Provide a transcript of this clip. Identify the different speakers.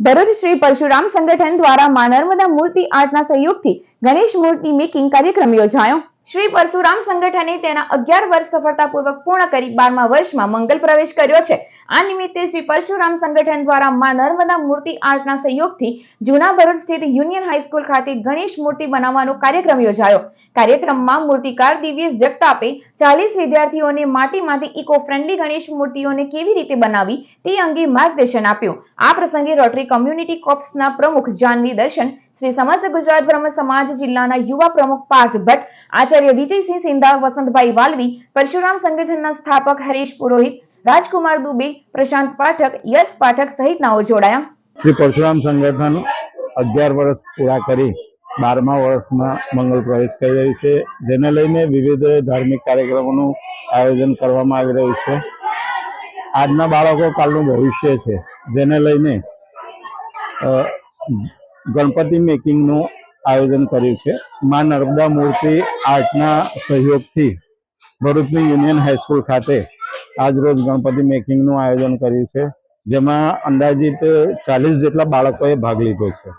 Speaker 1: ભરૂચ શ્રી પરશુરામ સંગઠન દ્વારા મા નર્મદા મૂર્તિ આર્ટના સહયોગથી ગણેશ મૂર્તિ મેકિંગ કાર્યક્રમ યોજાયો. શ્રી પરશુરામ સંગઠને તેના અગિયાર વર્ષ સફળતાપૂર્વક પૂર્ણ કરી બારમા વર્ષમાં મંગલ પ્રવેશ કર્યો છે. આ નિમિત્તે શ્રી પરશુરામ સંગઠન દ્વારા મા નર્મદા મૂર્તિ આર્ટના સહયોગથી જૂના ભરૂચ સ્થિત યુનિયન હાઈસ્કૂલ ખાતે ગણેશ મૂર્તિ બનાવવાનો કાર્યક્રમ યોજાયો. કાર્યક્રમમાં મૂર્તિકાર દિવ્યેશ જગતાપે ચાલીસ વિદ્યાર્થીઓને માટીમાંથી ઇકો ફ્રેન્ડલી ગણેશ મૂર્તિઓને કેવી રીતે બનાવી તે અંગે માર્ગદર્શન આપ્યું. આ પ્રસંગે રોટરી કોમ્યુનિટી કોપ્સના પ્રમુખ જાનવી દર્શન, શ્રી સમસ્ત ગુજરાત બ્રહ્મ સમાજ જિલ્લાના યુવા પ્રમુખ પાર્થ ભટ્ટ, આચાર્ય વિજયસિંહ સિંધા, વસંતભાઈ વાલવી, પરશુરામ સંગઠનના સ્થાપક હરીશ પુરોહિત રાજકુમાર દુબે, પ્રશાંત પાઠક, યશ પાઠક સહિતનાઓ જોડાયા.
Speaker 2: શ્રી પરશુરામ સંગઠન અગિયાર વર્ષ પૂરા કરી બારમા વર્ષમાં મંગલ પ્રવેશ કરી રહ્યું છે. જેને લઈને વિવિધ ધાર્મિક કાર્યક્રમોનું આયોજન કરવામાં આવી રહ્યું છે. આજના બાળકો કાલનું ભવિષ્ય છે. જેને લઈને ગણપતિ મેકિંગનું આયોજન કર્યું છે. મા નર્મદા મૂર્તિ આર્ટના સહયોગથી ભરૂચની યુનિયન હાઈસ્કૂલ ખાતે આજરોજ ગણપતિ મેકિંગનું આયોજન કર્યું છે જેમાં અંદાજિત ચાલીસ જેટલા બાળકોએ ભાગ લીધો છે.